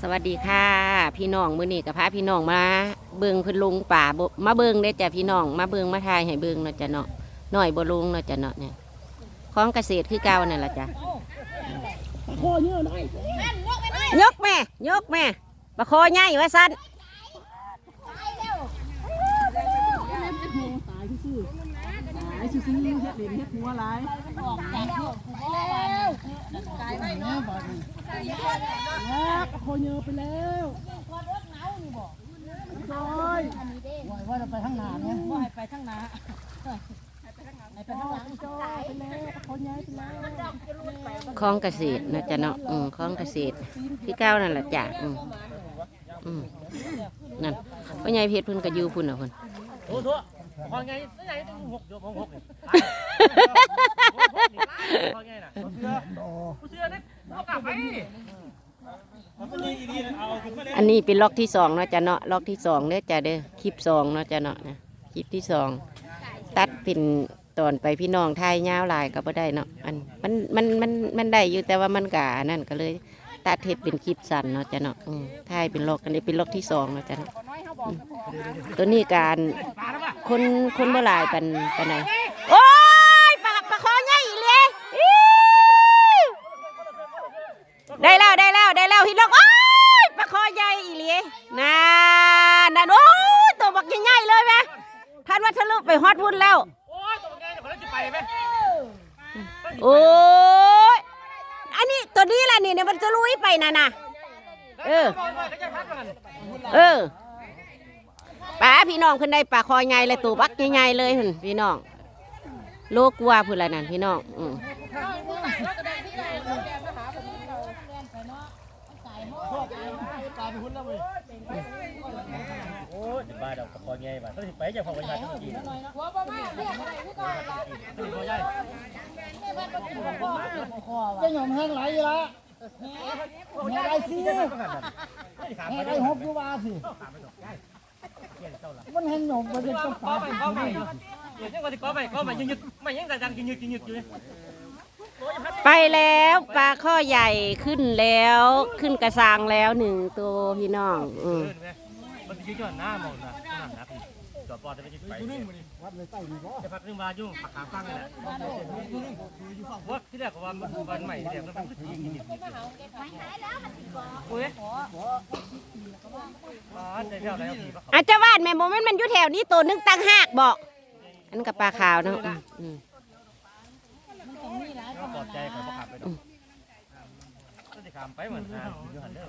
สวัสดีค่ะ พี่น้องมื้อนี้กับพาพี่น้องมาเบิงพิ่นลุงป่ามาเบิงได้จ้ะพี่น้อง มาเบิงมาทายให้เบิงเนาะจ้ะเนาะหน่อยบ่ลุงเนาะจ้ะเนาะเนี่ยของเกษตรคือเก่านั่นล่ะจ้ะยกแม่ยกแม่ปลาคอใหญ่ว่าซั่นตายซื่อๆตายซื่อๆเฮ็ดเยญเฮ็ดหัวหลายแล้วโคเยอไปแล้วโอ้ยว่าจะไปทางหนาเนี่ยว่าไปทางหนาไปทางหลังโจ้ไปแล้วคเยอไปแล้วของเกษตรนะจ้ะเนาะอืมของเกษตรคือเก่านั่นแหละจ้ะอืมอืมนั่นพ่อใหญ่เพชรพิ่นก็อยู่พุ่นน่ะเพิ่นโอ้โหพอไงไงต้องหกเดี๋ยวผมหกนี่พอไงน่ะเสื้อเสื้อนี่ย อันนี้เป็นล็อกที่สองเนาะจ้ะเนาะล็อกที่สองเด้อจ้ะเด้อคลิปสองเนาะจ้ะเนาะนะคลิปที่สองตัดเป็นตอนไปพี่น้องไทยยาวหลายก็บ่ได้เนาะอันมันมันมันมันได้อยู่แต่ว่ามันกะนั่นก็เลยตัดเทปเป็นคลิปสั้นเนาะจ้ะเนาะอืมทยเป็นล็อกอันนี้เป็นล็อกที่สองเนาะจ้ะเนาะตัวนี้การคนคนบ่หลายปันปันไหนโอ้ยปลาปลาคอใหญ่อีเลยอิ๊วได้แล้วได้แล้วได้แล้วฮิตล็อกโอ้ยปลาคอใหญ่อีเลยน่านั่นโอ้ยตัวบักใหญ่ๆเลยแม่ท่านว่าทะลุไปฮอดพุ่น แล้ว โอ้ยตัวไงเดี๋ยวเขาจะไปไหมโอ้ยอันนี้ตัวนี้แหละนี่เนี่ยมันจะลุยไปน่ะนะเออเขาจะพัดมันเออป้าพี่น้องเพิ่นได้ปลาคอใหญ่เลยตัวบักใหญ่ๆเลยพุ่นพี่น้อง โลกว่าพุ่นละนั่นพี่น้องอืม ตายไปหุ้นแล้วเว้ยโอ้ยบ้า เดี๋ยวพอไงบ้าต้องไปจะพอวันยันต้องกินหัวบ้าแม่เรียกอะไรพี่ก่อนพอใหญ่จะหย่อมแห้งไหลอยู่ละแห่ไรสิแห่ไรหบอยู่ว่าสิมันแห้งหย่อมไปเป็นต้นก็ตาไปก็ไปเดี๋ยวยังก็จะก็ไปก็ไปยืดไม่ยังแต่ยังยืดยืดอยู่ไปแล้วปลาข้อใหญ่ขึ้นแล้วขึ้นกระซังแล้วหนึ่งตัวพี่น้อง อืมมันยืดหน้ามองนะน้ำหนักจอด ปอดจะไปยืดไปวัดเลยใต้ดีบ่จะพักเรื่องมายุ่งปักขาฟังเลยแหละว่าที่แรกว่าวันใหม่เดี๋ยวมันก็ตีกินโอ้ยมาได้เท่าไรเอาผีปะอาจจะวาดแม่โมเมนต์มันอยู่แถวนี้ตัวหนึงตั้งหากบอกอันนกับปลาขาวเนาะอืมอืมปลอบใจก่อนพอขับไปดอกก็จะขามไปเหมือนฮะอยู่หันเด้อ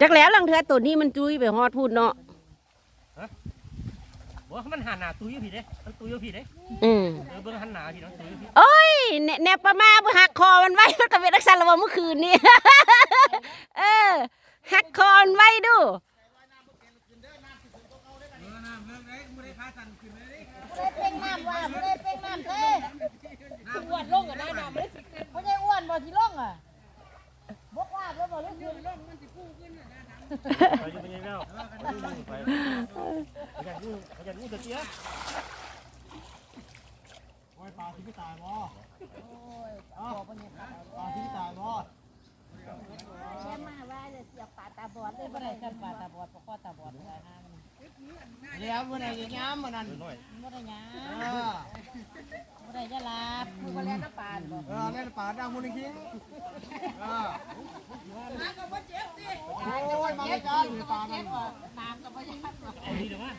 จักแล้วลังเทือตัวนี้มันจุ้ยไปฮอดพูดเนาะ บอกมันหันหน้าตุ้ยผีเด้มันตุ้ยผีเด้อืมเออเบิ่งหันหน้าผีน้องตุ้ยผีโอ้ยแนแนบประมาบ่หักคอมันไว้มันก็เป็นลักษณะว่าเมื่อคืนนี่ เออหักคอมันไว้ดูเป็นน้ำว่าไม่ได้เป็นน้ำเท่อ้วนลงอะได้น้ำไม่ได้ไม่ได้อ้วนบ่ที่ลงอะบกว่าแล้วบ่เรื่องลงมันสิพุ่งขึ้นไปอยู่ เป็นยังไงไปอยากยุ่งอยากยุ่งเสียโอ้ยปลาที่ไม่ตายบ่โอ้ยปลาที่ไม่ตายบ่แช่มาว่าจะเสียปลาตาบอดเลยบ่ได้กันปลาตาบอดปลาคอตาบอดอะไรนะแล้วเมื่อไหร่จะย้ำมันนั่นหน่อยบ่ได้หยังเออบ่ ได้จะลาบผู้บ่แลน้ำปลาบ่เออเล่นป่าดังมูลนิธิเออโอ้ยมาเลยจ้าอยู่ในป่านั่นน้ำก็บ่เจ็บเอาดีเดี๋ยวมา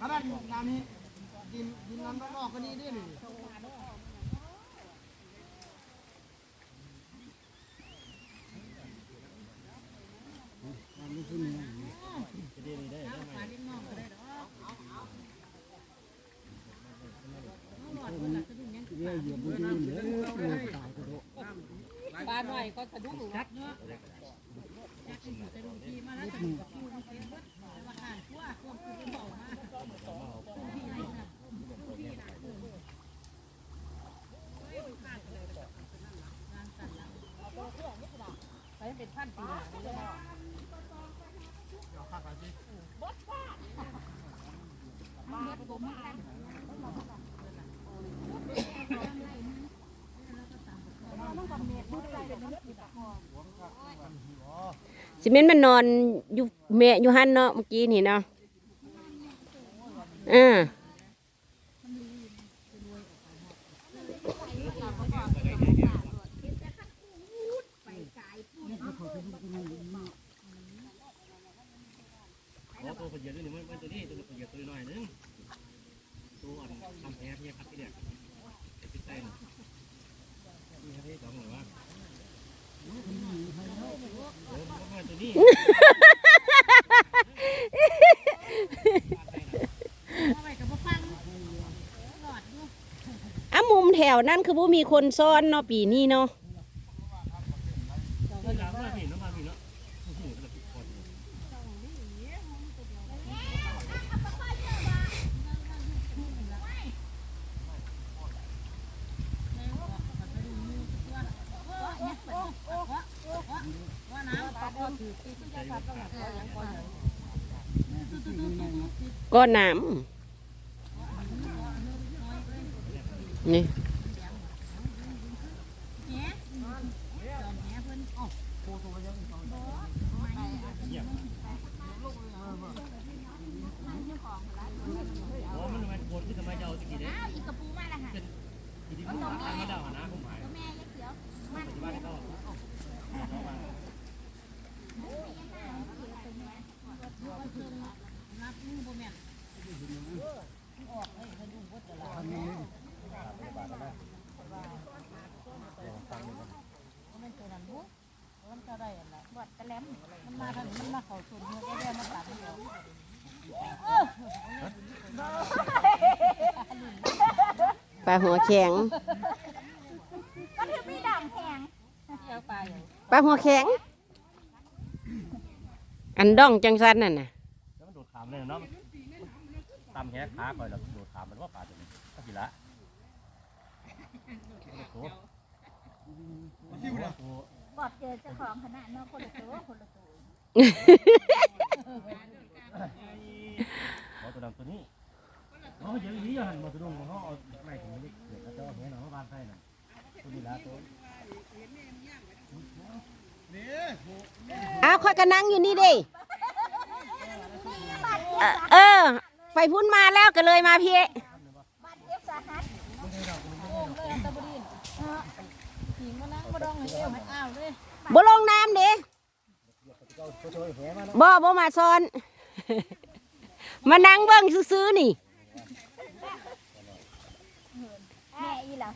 ขนาดน้ำนี้กินกินน้ำนอกก็นี่ดินี่ ปลาหน่อยก็สะดุ้งหนูเนาะ สิเมนมันนอนอยู่แม่อยู่หันเนาะเมื่อกี้นี่เนาะอ่า โอ้ตัวคนเหยียดตัวนี้มันตัวนี้ตัวคนเหยียดตัวน้อยนึงตัวอ่อนทำแผลเนี่ยครับที่เนี่ยติดใจนี่ครับที่สองหรือว่าโอ้ตัว นี้อะมุมแถวนั่นคือผู้มีคนซ่อนเนาะปีนี้เนาะ ที่หลังมาพี่น้องมาพี่เนาะโอ้โหกระตุกคอ ก้อนน้ำนี่ โอ้มันมันปวดที่ทำไมจะเอาตะกี้เนี่ยอ้าวอีกกระปูมาละค่ะทีนี้มันมาทางมาดาวนะผมหมายแม่ยักษ์เขียวมันที่บ้านก็ มันก็ได้อันละ บอดกระแลมมันมาทางนี้มาเขาส่วนเนื้อก็ได้มาตัดเดียวปลาหัวแข็งมันคือมีด่างแข็งปลาหัวแข็ง อันดองจังสันนั่นน่ะแล้วมันโดดขามเลยเนาะตำแค่ขาคอยเราโดดขามมันว่าปลาตัวนี้ก็สิละโอ้โห อดเจอเจ้าของขนาดเนาะคนละตัวคนละตัวเอาตัวดำตัวนี้เขาเยอะนี้หันมาตัวดงเขาเอาไม่ถึงไม่เกิดแล้วจะเอาแหนเอาบ้านไส้น่ะตัวนี้ละตัวเอ้าวคอยก็นั่งอยู่นี่ดิเออ ไปพุ่นมาแล้วก็เลยมาพี่บาดเจ็บสาหัสโอ้มเลยตะบดินเออ หิงมานั่งมาดองให้เอวให้อ้าวเลยบ่ลงน้ำเด้บ่บ่มาซ้อน มานั่งเบิ่งซื้อๆนี่แม่อีหล่ะ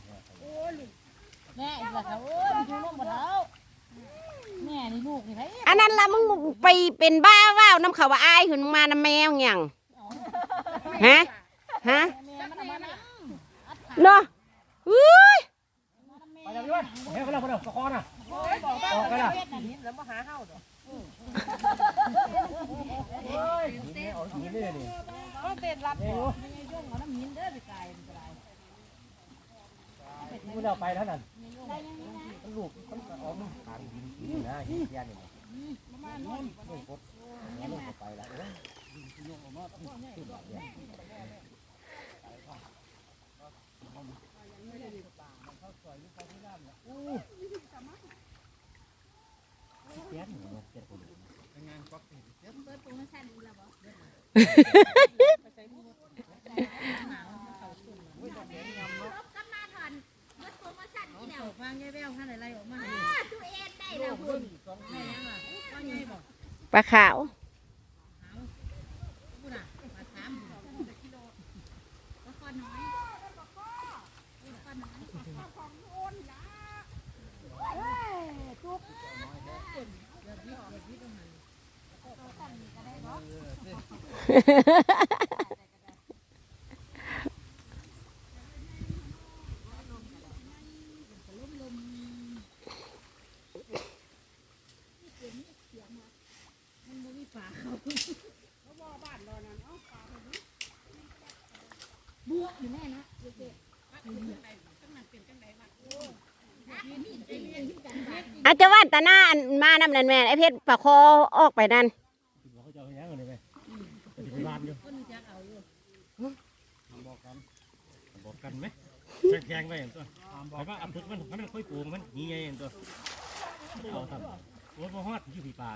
แม่อีหล่ะค่ะโอ้ยมันอยู่ร่มบ่เท้าแม่นี่ลูกนี่ไผอันนั้นละมึงไปเป็นบ้าว่าวน้ำเขาว่าอายขึ้นมาน้ำแมวหยังฮะฮะแม่มันเอามานะเนาะอุ้ยไปแล้วด้วย เฮ้ยเขาเล่าเขาเล่าตะคอน่ะออกกันละแล้วมาหาเฮาดอกนี่เอาหินนี่นี่ก็เต้นรับเอ้ยไม่ใช่ย่งเอาน้ำหินเด้อไปไกลมันก็ได้กูเราไปแล้วนั่นลูกมันออกมันขาหินหินนะหินแก่นี่ประมาณนู้นลูกกบลูกก็ไปแล้ววางแย่แววข้างไหนไรออกมาปลาขาว อาจจะว่าตาหน้าอันมานำนั่นแม่ไอเพชรปลาคอออกไปนั่น เขาจะเอาอย่างไรไหมจะไปบ้านอยู่บอกกันบอ กันไหมแข่งไปอย่างตัวไปว่าอับทึกมันมันค่อยปูมันยี่ไงอย่างตัวเอาทำรถมาฮอดอยู่ผีป่า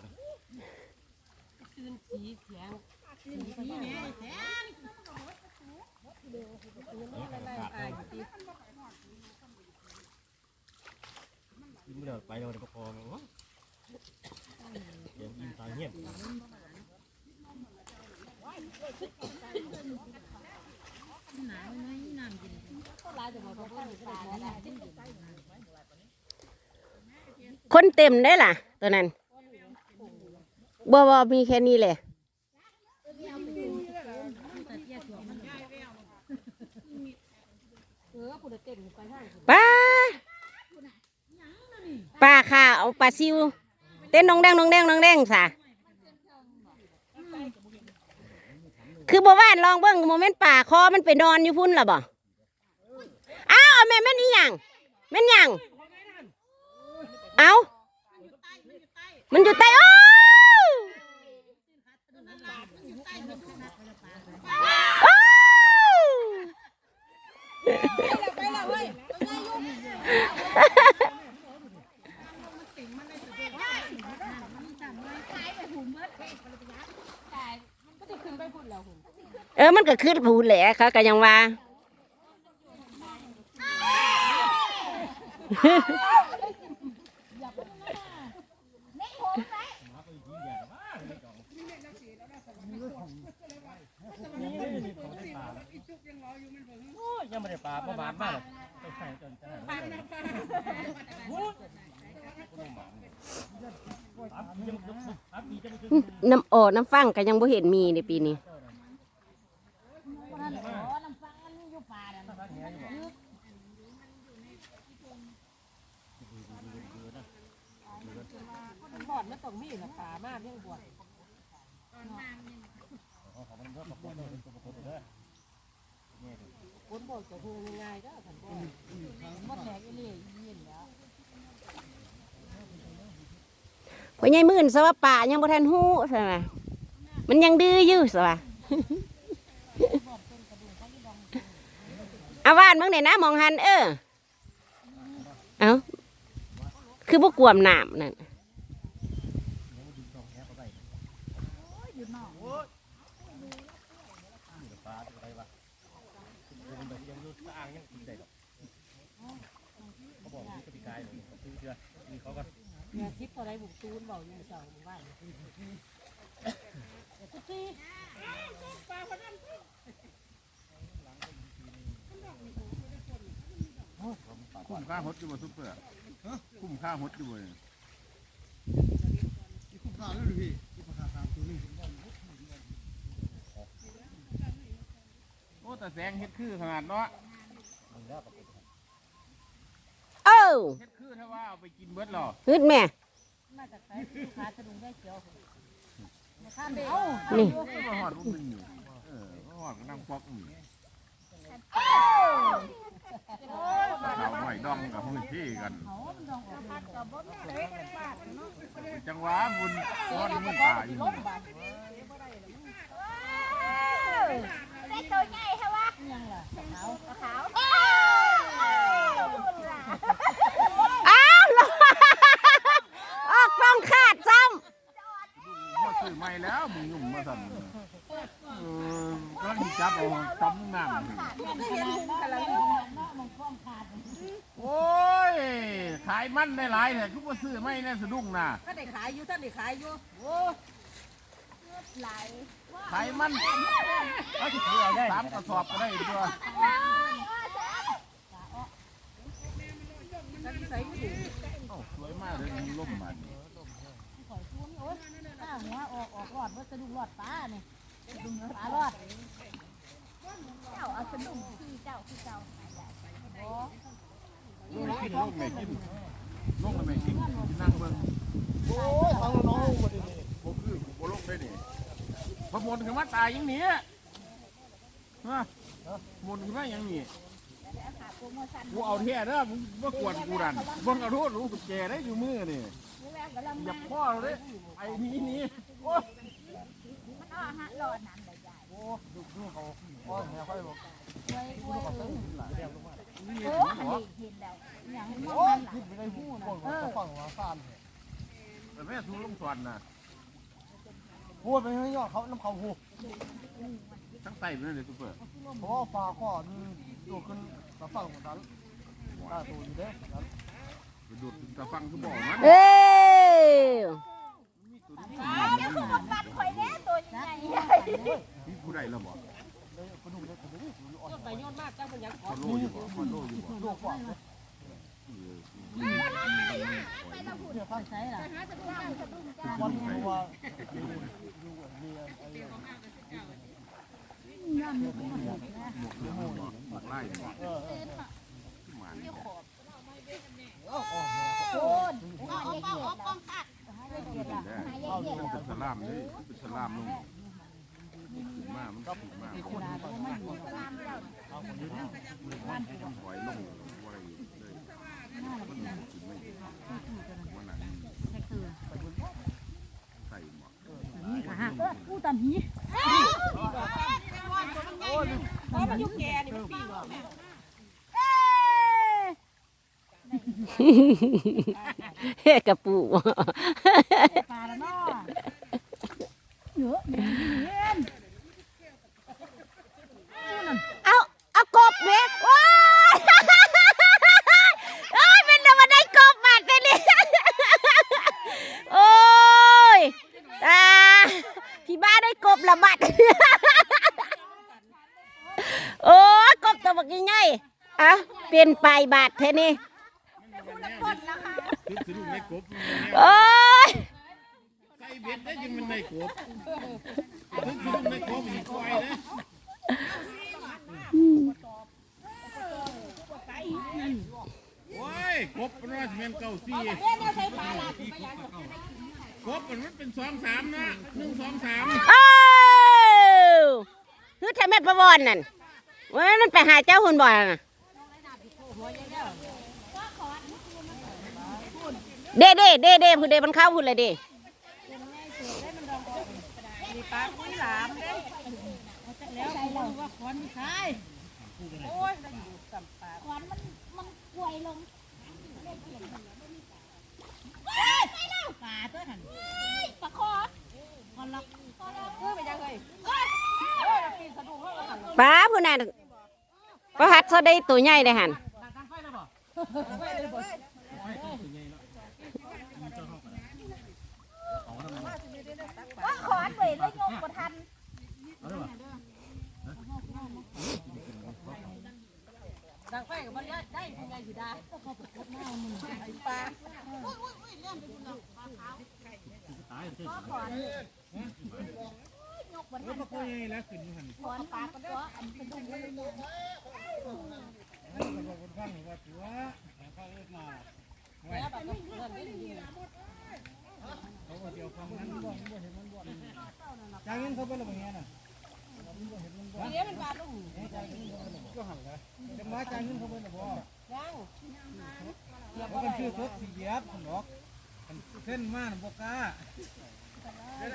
ยิ้มเดี๋ยวไปเราจะประคองวเดี๋ยวยิ้มตายเงียบ คนเต็มได้ล่ะ ตัวนั้นบ่บ่มีแค่นี้แหละป้าป้าค่ะเอาปลาซิว เต้นน้องแดงน้องแดงน้องแดงสะ คือบ่ว่านลองเบิ่งโมเมนต์ป่าคอมันไปนอนอยู่พุ่นล่ะบ่อ้าวแม่แม่นอีหยังแม่นยังเอามันอยู่ใต้โอ้โอ้เเออมันก็ขึ้นผูแหละเขาก็ยังว่ายังไม่ได้ปลาประมาณมากหรอกต้องใส่จนจะหายน้ำโอ้น้ำฟังก็ยังบ่เห็นมีในปีนี้ มันต้องมีนะป่ามากเรื่องบอดคนบอกจะพูดง่ายๆก็ขันบอดบอดแตกอีเล่ยยินแล้วพอใหญ่มื่นสว่าป่ายังบ่ทันฮู้ใช่ไหมมันยังดื้ออยู่สว่าเอาวานมึงไหนนะมองหันเออ เอ้า คือบ่กวมน้ำนั่น อ่างยังกินได้หรอกเขาบอกที่กติกายซื้อเชือมีเขาก็เนี่ยทิพย์อะไรบุกตูนบอกอยู่เจ้าหมู่บ้านตีคุ้มค่าฮดอยู่บ่ซุปเปอร์คุ้มค่าฮดอยู่บ่เนี่ยคุ้มค่าแล้วหรือพี่ โอ้แต่แสงเฮ็ดคือขนาดเนาะเอ้าเฮ็ดคือถ้าว่าเอาไปกินเบิดหรอฮึดแม่ มาจากไหนลูกค้าสะดุ้งได้เจียวมาข้ามเอ้านี่มาหอดลูกนึงอยู่เออมาหอดก็นั่งปอกอยู่สาว หน่อยดองกับพื้นที่กัน จังหวะบุญก้อนมันตายอยู่ตัวใหญ่ใช่ปะยังล่ะขาวขาว อ้าวลงออกกล้องขาดซ้ พ่อ ซื้อใหม่แล้วมึงยุ่งมาสั่นเออก็มีจับเอาต้มน้ำนี่โอ้ย ขายมันได้หลายแต่ทุกว่าซื้อไม่แน่สะดุ้งน่ะ ถ้าได้ขายอยู่ถ้าได้ขายอยู่โอ้ไหลขายมันเขาจะถือเอาได้สามกระสอบก็ได้ตัวถ้าใส่ไม่ถึงเอ้าสวยมากเลยมันล่มมันข่อยชูนี่โอ๊ยาหัวออกออกรอดว่าสะดุ้งรอดปลาเนี่ยสะดุ้งปลารอด เจ้าเอาสนุกที่เจ้าที่เจ้าลูกกินลูกไม่กินลูกไม่กินนั่งเบิ่งโอ้ยทางน้องมาดิผมคือผมลูกได้นี่พอมนขึ้นมาตายอย่างนี้ฮะมนขึ้นมาอย่างนี้ กูเอาแท้เด้อมึงมากวนกูดันเบิ่งเอาโทษรู้กุญแจได้อยู่มือนี่อย่าพ่อเลยไอ้นี่นี่โอ้ยมันอ้อฮะหลอน้ำใหญ่โอ้ดูดูเขาพ่อแม่ค่อยบอกๆไว้ไว้เออนี่โอ้หัอันวนี้เห็นแล้วอย่างมันโอ้มันคิดไม่ได้หูคนจะฟังว่าซ่านแต่แม่ทูลงสวนน่ะพูดไปให้ยอดเขาน้ำเขาหูทั้งไตมันเลยซุปเปอร์เพราะว่าปลาข้ อนี่ดูขึ้นตะฝั่งของฉันตาตัวอยู่เด้ไปดูดตะฟังคือบอกมันเอ้ยเดี๋ยวคือบักบัดข่อยแน่ตัวใหญ่พี่ผู้ใดเราบอกเลยกระดูกเลยกระดูกอ่อนไปยอดมากจ้าเป็นยังคอนโลอยู่บ่คอนโลอยู่บ่ลูกกว่าเลยเนี่ยข้างใช่ล่ะวันนี้ว่าอยู่มีอะไรหมกไล่บ่เออ เออหวานเอาเอาเออาป้องกัดเอาเป็นสลามเลยเป็นสลามลงขึ้นมามันก็ขึ้นมามันถอยลงอะไรเลยมันขึ้นไม่มันนังใส่หมอกผู้ตันหีเพราะมัน ยุกแกนี่มันปีกเฮ้กระปู ปลาแล้วเนาะเยอะเย็น เอาเอากบเม็ดว้ายเอ้ยเป็นแต่ว่าได้กบมาแต่นี่ โอ้ยตาพี่บ้าได้กบละบัด โอ้ยกบตัวบักยังไงอะเป็นปลายบาทเท่นี่ คือสรุปในก บโอ้ยใส่เบ็ดได้ยังมันในกบคือสรุปในกบมีควายนะโอ้ยกบมันว่าสิเป็นเก้าสี่เดี๋ยวเนี่ยใช้ปลาลาดไปยังกบมันเป็นสองสามนะหนึ่งสองสามเอ้าคือทำแม่ประวอนนั่นว่ามันไปหาเจ้าหุ่นบ่อยน่ะ เด้เด้เด้เด้ผู้เด้มันเข้าหุ่นเลยเด้ปลาคุยหลามเด้แล้วรู้ว่าคอนใช่โอ้ยได้อยู่กับปลาคอนมันมันป่วยลงปลาตัวหันปลาคอคอนล็อกเอไปยังเลยโอ้ยปีนสะดุ้งแล้วกันป้าผู้นั้นประหัดเขาได้ตัวใหญ่เลยหัน ว่าขอนเว้ ยเลยงงบ่ทันดังไฟกับมันได้ได้ยังไงสิได้ไอ้ปลาแล้วมาคุยแล้วขึ้นหันขอนปลาก็ได้อันเป็นดุ้งเลย คนข้างว่าถือว่าข้างเอิ้นมา แล้วแบบเพื่อนไม่ดี เขาก็เดียวฟังนั้นบ่บ่เห็นมันบ่ จางเงินเขาเป็นะเงี้ยน่ะทีนี้มันปาดุ้งก็หันเลยจะมาจ่างเงินเขาเป็นอะไรบ่ยังแล้วกันชื่อสดสีเยียบหนอกเส้นม่านบ่กล้ามั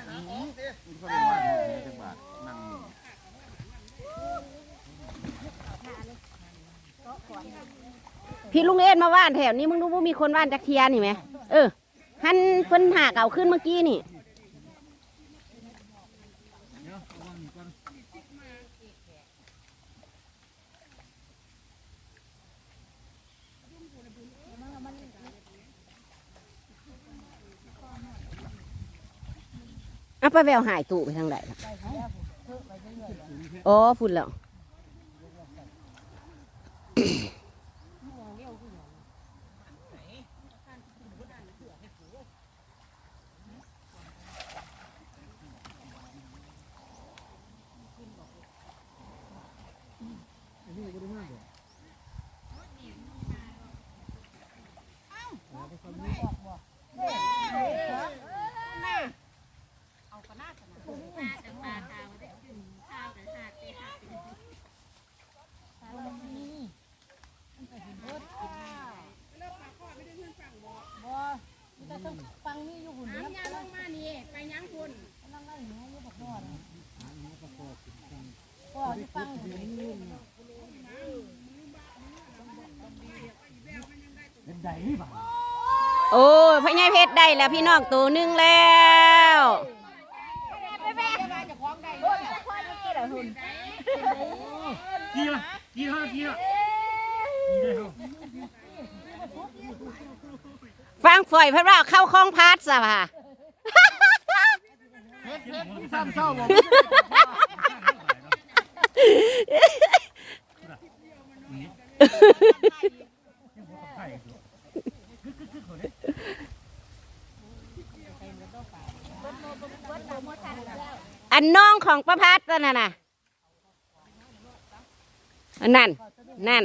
นก็เลยว่าจังบาทนั่งพี่ลุงเอ็นมาว่านแถวนี้มึงรู้ว่ามีคนว่านจักเทียนี่ไหมเออหันเพิ่นหากเก่าขึ้นเมื่อกี้นี่ เดี๋ยวเอาวางนี่ก่อนเอาไปแววหายตู่ไปทางไหนล่ะอ๋อพุ่นแล้ว แต่ต้องฟังนี่อยู่หุ่นน้ำยาลงมานี่ไปยังคุณนั่งไล่หนูอยู่บอกพ่อนะพ่อที่ฟังอยู่นี่ เป็นไดบ่า โอ้ยพ่อใหญ่เพชรได้แล้วพี่น้องตัวหนึงแล้วปกี่ละกี่เท่ากี่ละกี่ได้เท่าฟังฝอยเพิ่นว่าเข้าคลองพัดซะว่าเฮ็ดเฮ็ดซ้ำเศร้าบ่ อันน้องของประพัดนั่นน่ะอันนั่น นั่น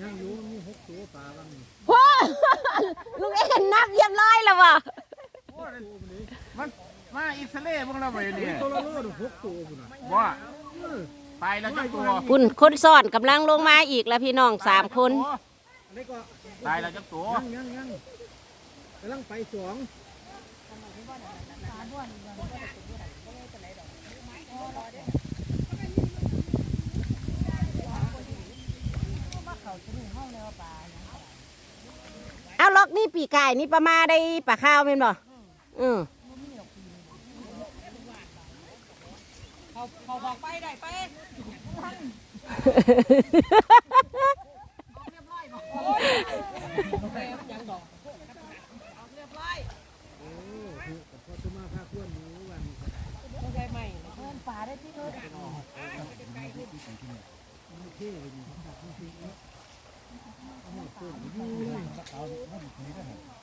ยังอยู่มีหกตัวปลาบ้างโอ้ลุงเอ็นนับเรียบร้อยแล้วบ่มันมาอิสราเอลพวกเราไปนี่ตัวละโลดหกตัวพุ่นน่ะว่าตายแล้วจักตัวคุณคนซ่อนกำลังลงมาอีกแล้วพี่น้องสามคนอันนี้ก็ตายแล้วจักตัวยังยังยังกำลังไปสอง เอาล็อกนี่ปีกายนี่ประมาได้ปลาข้าวเป็นบ่อืมเขาเขาบอกไปได้ไปพอจะมาพาเพื่อนดูวัน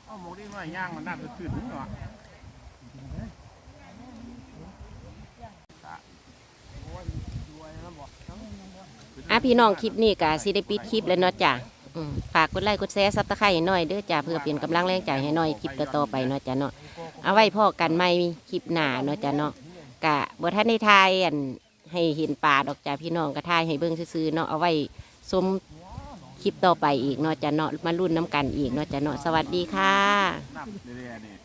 เอาหมูนี่มย่างมันน่าจะขึ้นนี่หรออะพี่น้องคลิปนี้กะสิได้ปิดคลิปแล้วเนาะจ้ะฝากกดไลค์กดแชร์ซับสไครต์ให้หน่อยเด้อจ้ะเพื่อเป็นกำลังแรงใจให้หน่อยคลิปต่อๆไปเนาะจ้ะเนาะเอาไว้พ่อกันไม่คลิปหนาเนาะจ้ะเนาะ กะบ่ท่านได้ทายอันให้เห็นป่าดอกจ้าพี่น้องกระทายให้เบิ้งซื่อๆเนาะเอาไว้สมคลิปต่อไปอีกเนาะจะเนาะมารุ่นน้ำกันอีกเนาะจะเนาะสวัสดีค่ะ